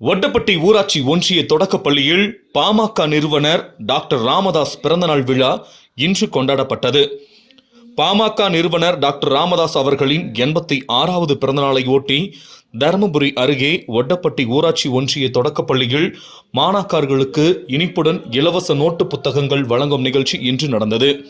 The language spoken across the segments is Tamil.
ஒட்டப்பட்டி ஊராட்சி ஒன்றிய தொடக்கப்பள்ளியில் பாமக நிறுவனர் டாக்டர் ராமதாஸ் பிறந்தநாள் விழா இன்று கொண்டாடப்பட்டது. பாமக நிறுவனர் டாக்டர் ராமதாஸ் அவர்களின் எண்பத்தி ஆறாவது பிறந்தநாளை ஒட்டி தருமபுரி அருகே ஒட்டப்பட்டி ஊராட்சி ஒன்றிய தொடக்கப்பள்ளியில் மாணாக்கர்களுக்கு இனிப்புடன் இலவச நோட்டு புத்தகங்கள் வழங்கும் நிகழ்ச்சி இன்று நடந்தது.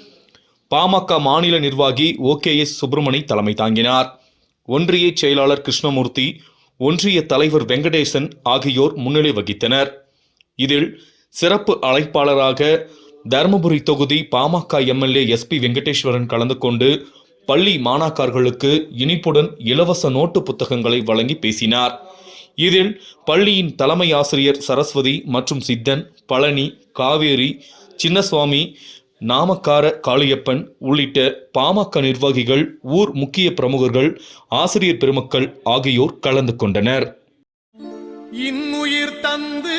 பாமக மாநில நிர்வாகி ஓகேஎஸ் சுப்பிரமணி தலைமை தாங்கினார். ஒன்றிய செயலாளர் கிருஷ்ணமூர்த்தி ஒன்றிய தலைவர் வெங்கடேசன் ஆகியோர் முன்னிலை வகித்தனர். இதில் சிறப்பு அழைப்பாளராக தருமபுரி தொகுதி பாமக எம்எல்ஏ எஸ்பி வெங்கடேஸ்வரன் கலந்து கொண்டு பள்ளி மாணாக்கர்களுக்கு இனிப்புடன் இலவச நோட்டு புத்தகங்களை வழங்கி பேசினார். இதில் பள்ளியின் தலைமை ஆசிரியர் சரஸ்வதி மற்றும் சித்தன் பழனி காவேரி சின்னசுவாமி நாமக்கார காளியப்பன் உள்ளிட்ட பாமக நிர்வாகிகள் ஊர் முக்கிய பிரமுகர்கள் ஆசிரியர் பெருமக்கள் ஆகியோர் கலந்து கொண்டனர். இன்னுயிர் தந்து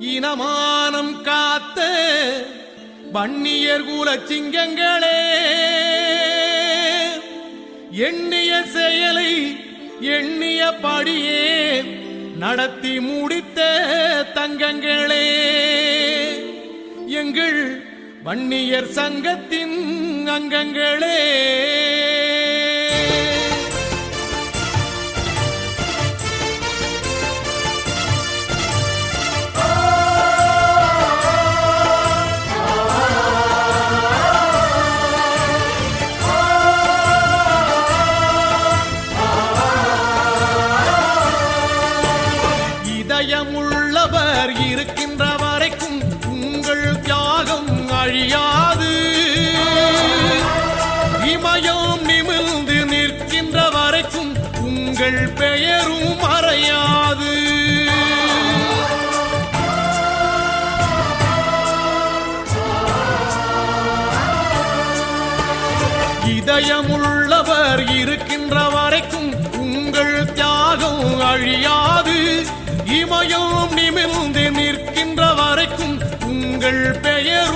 இனமானம் காத்த வன்னியர் குல சிங்கங்களே எண்ணிய செயலை எண்ணிய படியே நடத்தி முடித்த தங்கங்களே. எங்கள் வன்னியர் சங்கத்தின் அங்கங்களே. இதயமுள்ளவர் இருக்கின்ற அழியாது. இமயம் நிமிழ்ந்து நிற்கின்ற வரைக்கும் உங்கள் பெயரும் மறையாது. இதயமுள்ளவர் இருக்கின்ற வரைக்கும் உங்கள் தியாகம் அழியாது. இமயம் நிமிழ்ந்து நிற்கின்ற வரைக்கும் உங்கள் பெயரும்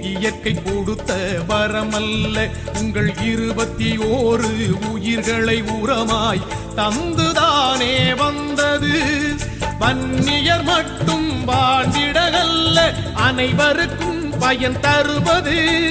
இயற்கை கொடுத்த வரமல்ல. உங்கள் இருபத்தி ஓரு உயிர்களை உரமாய் தந்துதானே வந்தது. வன்னியர் மட்டும் வாழ்ந்திடகல்ல அனைவருக்கும் பயன் தருவது.